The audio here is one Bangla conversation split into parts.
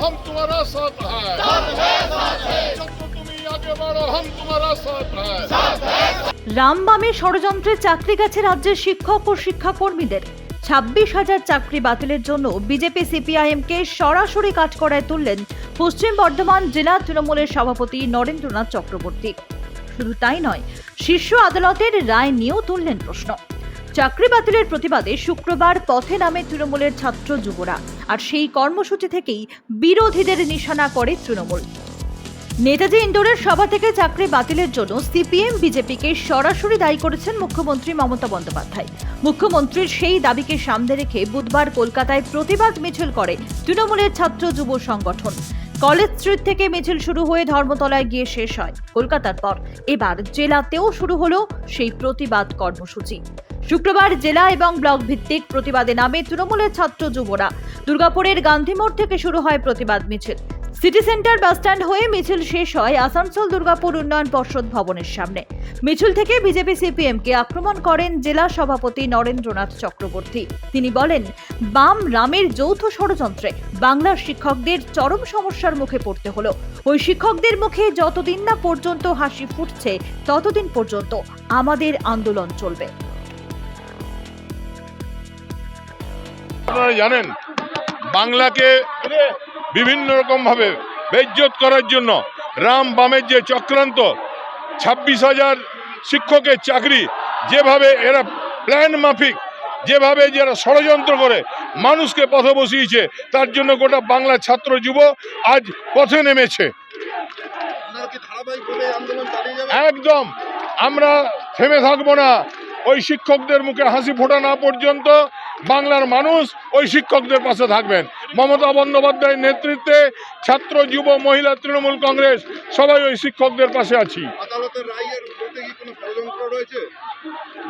हम तुम्हारा साथ है छत्र তুমি आगे बढ़ो हम तुम्हारा साथ है রামবামে ষড়যন্ত্রে চাকরি গেছে রাজ্যের শিক্ষক ও শিক্ষাকর্মীদের ছাব্বিশ হাজার চাকরি বাতিলের জন্য বিজেপি সিপিআইএমকে সরাসরি কাঠকড়ায় তুললেন পশ্চিম বর্ধমান জেলা তৃণমূলের সভাপতি নরেন্দ্রনাথ চক্রবর্তী শুধু তাই নয় শীর্ষ আদালতের রায় নিয়েও তুললেন প্রশ্ন চাকরি বাতিলের প্রতিবাদে শুক্রবার পথে নামে তৃণমূলের ছাত্র যুবরা। আর সেই কর্মসূচি থেকেই বিরোধীদের নিশানা করে তৃণমূল। নেতাজি ইন্দোরের সভা থেকে চাকরি বাতিলের জন্য সিপিএম, বিজেপিকে সরাসরি দায়ী করেছেন মুখ্যমন্ত্রী মমতা বন্দ্যোপাধ্যায়। মুখ্যমন্ত্রীর সেই দাবিকে সামনে রেখে বুধবার কলকাতায় প্রতিবাদ মিছিল করে তৃণমূলের ছাত্র যুব সংগঠন। কলেজ স্ট্রিট থেকে মিছিল শুরু হয়ে ধর্মতলায় গিয়ে শেষ হয় কলকাতার পর। এবার জেলাতেও শুরু হলো সেই প্রতিবাদ কর্মসূচি। শুক্রবার জেলা এবং ব্লক ভিত্তিক প্রতিবাদে নামে তৃণমূলের ছাত্র যুবরা। দুর্গাপুরের গান্ধী মোড় থেকে শুরু হয় প্রতিবাদ মিছিল। সিটি সেন্টার বাসস্ট্যান্ড হয়ে মিছিল শেষ হয় আসানসোল দুর্গাপুর উন্নয়ন পর্ষদ ভবনের সামনে। মিছিল থেকে বিজেপি সিপিএম কে আক্রমণ করেন জেলা সভাপতি নরেন্দ্রনাথ চক্রবর্তী। তিনি বলেন, বাম রামের যৌথ ষড়যন্ত্রে বাংলার শিক্ষকদের চরম সমস্যার মুখে পড়তে হলো। ওই শিক্ষকদের মুখে যতদিন না পর্যন্ত হাসি ফুটছে, ততদিন পর্যন্ত আমাদের আন্দোলন চলবে। আপনারা জানেন বাংলাকে বিভিন্ন রকমভাবে বেজ্জত করার জন্য রাম বামের যে চক্রান্ত ছাব্বিশ হাজার শিক্ষকের চাকরি যেভাবে এরা প্ল্যান মাফিক যেভাবে যারা ষড়যন্ত্র করে মানুষকে পথে বসিয়েছে তার জন্য গোটা বাংলা ছাত্র যুব আজ পথে নেমেছে। একদম। আমরা থেমে থাকব না। ওই শিক্ষকদের মুখে হাসি ফোটা না পর্যন্ত বাংলার মানুষ ওই শিক্ষকদের পাশে থাকবেন। মমতা বন্দ্যোপাধ্যায়ের নেতৃত্বে ছাত্র যুব মহিলা তৃণমূল কংগ্রেস সবাই ওই শিক্ষকদের পাশে আছি।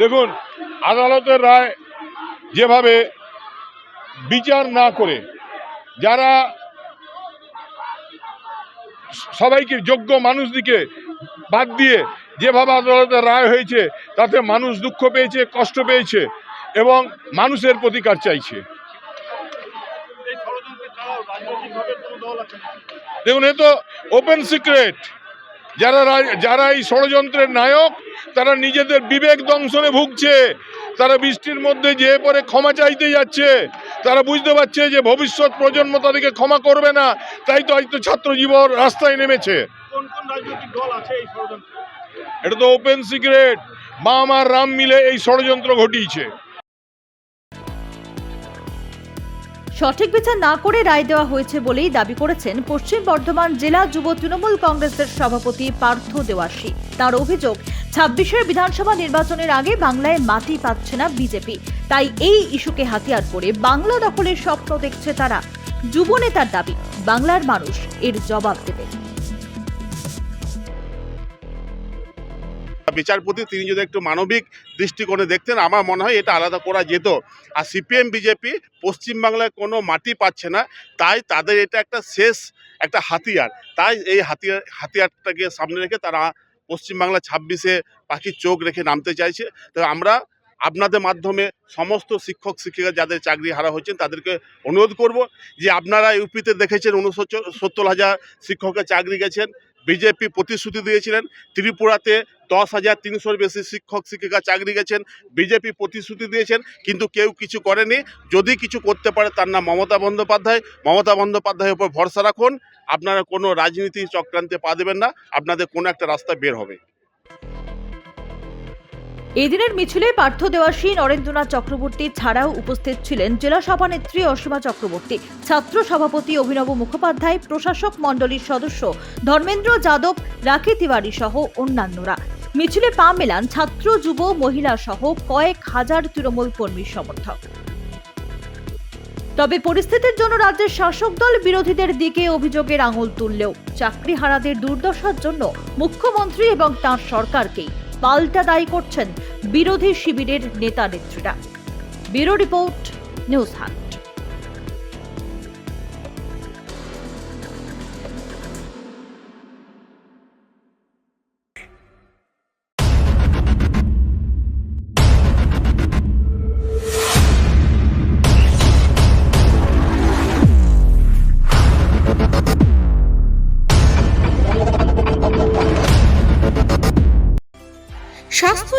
দেখুন আদালতের রায় যেভাবে বিচার না করে যারা সবাইকে যোগ্য মানুষদিকে বাদ দিয়ে যেভাবে আদালতের রায় হয়েছে তাতে মানুষ দুঃখ পেয়েছে কষ্ট পেয়েছে এবং মানুষের প্রতিকার চাইছে। দেখুন এ তো ওপেন সিক্রেট যারা যারা এই ষড়যন্ত্রের নায়ক তারা নিজেদের বিবেক দংশনে ভুগছে। তারা বৃষ্টির মধ্যে যে পরে ক্ষমা চাইতে যাচ্ছে। তারা বুঝতে পারছে যে ভবিষ্যৎ প্রজন্ম তাদেরকে ক্ষমা করবে না। তাই তো আজ তো ছাত্র জীবন রাস্তায় নেমেছে। কোন কোন রাজনৈতিক দল আছে এই ষড়যন্ত্রে? এটা তো ওপেন সিক্রেট বাম আর রাম মিলে এই ষড়যন্ত্র ঘটিয়েছে। সঠিক বিচার না করে রায় দেওয়া হয়েছে বলেই দাবি করেছেন পশ্চিম বর্ধমান জেলা যুব তৃণমূল কংগ্রেসের সভাপতি পার্থ দেওয়াশী। তার অভিযোগ, ছাব্বিশের বিধানসভা নির্বাচনের আগে বাংলায় মাটি পাচ্ছে না বিজেপি। তাই এই ইস্যুকে হাতিয়ার করে বাংলা দখলের স্বপ্ন দেখছে তারা। যুব নেতার দাবি, বাংলার মানুষ এর জবাব দেবে। বিচারপতি, তিনি যদি একটু মানবিক দৃষ্টিকোণে দেখতেন, আমার মনে হয় এটা আলাদা করা যেত। আর সিপিএম, বিজেপি পশ্চিমবাংলায় কোনো মাটি পাচ্ছে না, তাই তাদের এটা একটা শেষ একটা হাতিয়ার। তাই এই হাতিয়ার, হাতিয়ারটাকে সামনে রেখে তারা পশ্চিমবাংলা ছাব্বিশে পাখির চোখ রেখে নামতে চাইছে। তো আমরা আপনাদের মাধ্যমে সমস্ত শিক্ষক, শিক্ষিকা যাদের চাকরি হারা হয়েছেন তাদেরকে অনুরোধ করব যে আপনারা ইউপিতে দেখেছেন উনসত্তর হাজার শিক্ষকের চাকরি গেছেন বিজেপি প্রতিশ্রুতি দিয়েছিলেন। ত্রিপুরাতে দশ হাজার তিনশোর বেশি শিক্ষক, শিক্ষিকা চাকরি গেছেন। বিজেপি প্রতিশ্রুতি দিয়েছেন, কিন্তু কেউ কিছু করেনি। যদি কিছু করতে পারে, তার নাম মমতা বন্দ্যোপাধ্যায়। মমতা বন্দ্যোপাধ্যায়ের উপর ভরসা রাখুন। আপনারা কোনো রাজনীতি চক্রান্তে পা দেবেন না। আপনাদের কোনো একটা রাস্তা বের হবে। এই দিনের মিছিলে পার্থ দেওয়াশী নরেন্দ্রনাথ চক্রবর্তী ছাড়াও উপস্থিত ছিলেন জেলা সভানেত্রী অসীমা চক্রবর্তী, ছাত্র সভাপতি অভিনব মুখোপাধ্যায়, প্রশাসক মণ্ডলীর সদস্য ধর্মেন্দ্র যাদব, রাখি তিওয়ারি সহ অন্যান্যরা। মিছিলে পা মেলান ছাত্র, যুব, মহিলা সহ কয়েক হাজার তৃণমূল কর্মীর সমর্থক। তবে পরিস্থিতির জন্য রাজ্যের শাসক দল বিরোধীদের দিকে অভিযোগের আঙুল তুললেও চাকরি হারাদের দুর্দশার জন্য মুখ্যমন্ত্রী এবং তাঁর সরকারকেই পাল্টা দায়ী করছেন বিরোধী শিবিরের নেতা নেত্রীরা। Bureau report news hunt